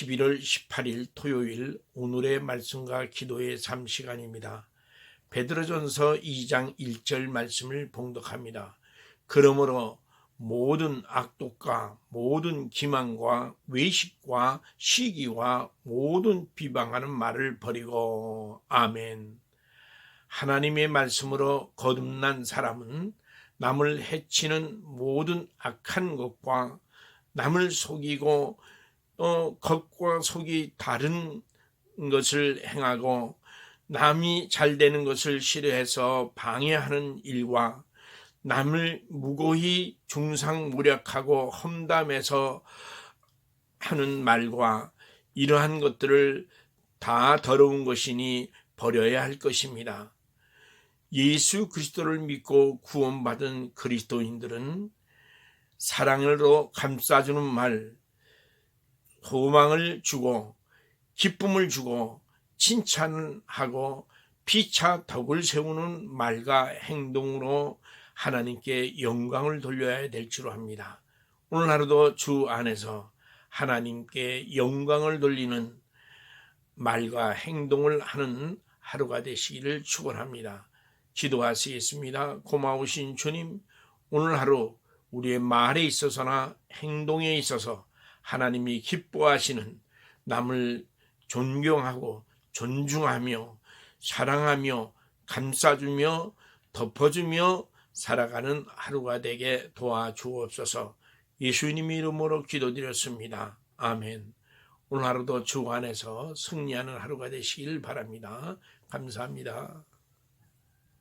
11월 18일 토요일 오늘의 말씀과 기도의 3시간입니다. 베드로전서 2장 1절 말씀을 봉독합니다. 그러므로 모든 악독과 모든 기만과 외식과 시기와 모든 비방하는 말을 버리고 아멘. 하나님의 말씀으로 거듭난 사람은 남을 해치는 모든 악한 것과 남을 속이고 또 겉과 속이 다른 것을 행하고 남이 잘 되는 것을 싫어해서 방해하는 일과 남을 무고히 중상무력하고 험담해서 하는 말과 이러한 것들을 다 더러운 것이니 버려야 할 것입니다. 예수 그리스도를 믿고 구원받은 그리스도인들은 사랑으로 감싸주는 말, 소망을 주고 기쁨을 주고 칭찬하고 피차 덕을 세우는 말과 행동으로 하나님께 영광을 돌려야 될줄 압니다. 오늘 하루도 주 안에서 하나님께 영광을 돌리는 말과 행동을 하는 하루가 되시기를 축원합니다. 기도하시겠습니다. 고마우신 주님, 오늘 하루 우리의 말에 있어서나 행동에 있어서 하나님이 기뻐하시는 남을 존경하고 존중하며 사랑하며 감싸주며 덮어주며 살아가는 하루가 되게 도와주옵소서 예수님 이름으로 기도드렸습니다. 아멘. 오늘 하루도 주 안에서 승리하는 하루가 되시길 바랍니다. 감사합니다.